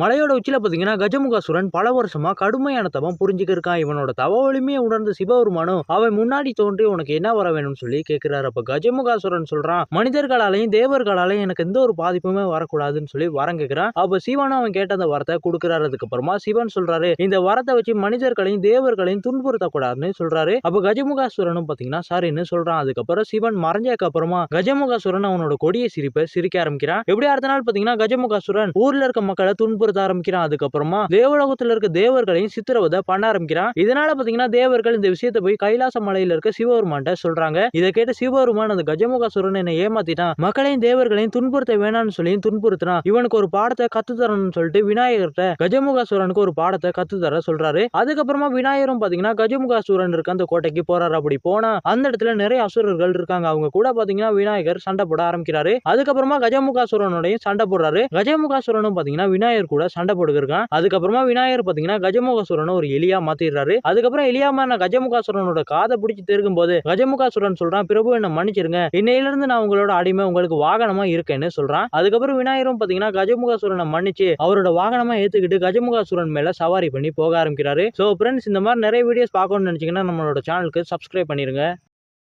மலையோட உச்சியில் பார்த்தீங்கன்னா கஜமுகாசுரன் பல வருஷமா கடுமையான தவம் புரிஞ்சுக்க இருக்கான் இவனோட தவ வலிமையை உணர்ந்த சிவபெருமானும் அவன் முன்னாடி தோன்றி உனக்கு என்ன வர வேணும்னு சொல்லி கேட்கிறாரு அப்ப கஜமுகாசுரன் சொல்றான் மனிதர்களாலையும் தேவர்களாலையும் எனக்கு எந்த ஒரு பாதிப்புமே வரக்கூடாதுன்னு சொல்லி வரம் கேட்கிறான் அப்ப சிவனும் அவன் கேட்ட அந்த வரத்தை கொடுக்குறாரு. அதுக்கப்புறமா சிவன் சொல்றாரு இந்த வரத்தை வச்சு மனிதர்களையும் தேவர்களையும் துன்புறுத்தக்கூடாதுன்னு சொல்றாரு. அப்ப கஜமுகாசுரனும் பாத்தீங்கன்னா சரின்னு சொல்றான். அதுக்கப்புறம் சிவன் மறைஞ்சதுக்கு அப்புறமா கஜமுகாசுரன் அவனோட கொடிய சிரிப்பை சிரிக்க ஆரம்பிக்கிறான். எப்படி அடுத்த நாள் பாத்தீங்கன்னா கஜமுகாசுரன் ஊர்ல இருக்க மக்களை துன்புறு துன்புறுத்த ஆரம்பிக்கிறான். அதுக்கப்புறமா தேவலோகத்தில் இருக்க தேவர்களையும் சித்திரவதை பண்ண ஆரம்பிக்கிறான். இதனால பாத்தீங்கன்னா தேவர்கள் இந்த விஷயத்தை போய் கைலாச மலையில இருக்க சிவபெருமான்ட்ட சொல்றாங்க. இதை கேட்டு சிவபெருமான் அந்த கஜமுகாசுரன் என்னை ஏமாத்திட்டான். மக்களையும் தேவர்களையும் துன்புறுத்த வேணாம்னு சொல்லி துன்புறுத்தினான். இவனுக்கு ஒரு பாடத்தை கத்து தரணும்னு சொல்லிட்டு விநாயகர்கிட்ட கஜமுகாசுரனுக்கு ஒரு பாடத்தை கத்து தர சொல்றாரு. அதுக்கப்புறமா விநாயகரும் பாத்தீங்கன்னா கஜமுகாசுரன் இருக்க அந்த கோட்டைக்கு போறாரு. அப்படி போனா அந்த இடத்துல நிறைய அசுரர்கள் இருக்காங்க. அவங்க கூட பாத்தீங்கன்னா விநாயகர் சண்டை போட ஆரம்பிக்கிறாரு. அதுக்கப்புறமா கஜமுகாசுரனுடையும் சண்டை போடுறாரு. கஜமுகாசுரனும் பாத்தீங்கன்னா விநாயகர் கூட சண்டை போட்டுக்கிருக்கான். அதுக்கப்புறமா விநாயகர் பாத்தீங்கன்னா கஜமுகாசுரன் ஒரு எலியா மாத்திடுறாரு. அதுக்கப்புறம் எலியாமான நான் கஜமுகாசுரனோட காதை பிடிச்சி திருக்கும் போது கஜமுகாசுரன் சொல்றான் பிரபு என்ன மன்னிச்சிருங்க. இன்னையில இருந்து நான் உங்களோட அடிமை உங்களுக்கு வாகனமா இருக்கேன்னு சொல்றான். அதுக்கப்புறம் விநாயகரும் பாத்தீங்கன்னா கஜமுகாசுரனை மன்னிச்சு அவரோட வாகனமா ஏத்துக்கிட்டு கஜமுகாசுரன் மேல சவாரி பண்ணி போக ஆரம்பிக்கிறாரு. சோ ஃப்ரெண்ட்ஸ் இந்த மாதிரி நிறைய வீடியோஸ் பார்க்கணும்னு நினைச்சீங்கன்னா நம்மளோட சேனலுக்கு சப்ஸ்கிரைப் பண்ணிருங்க.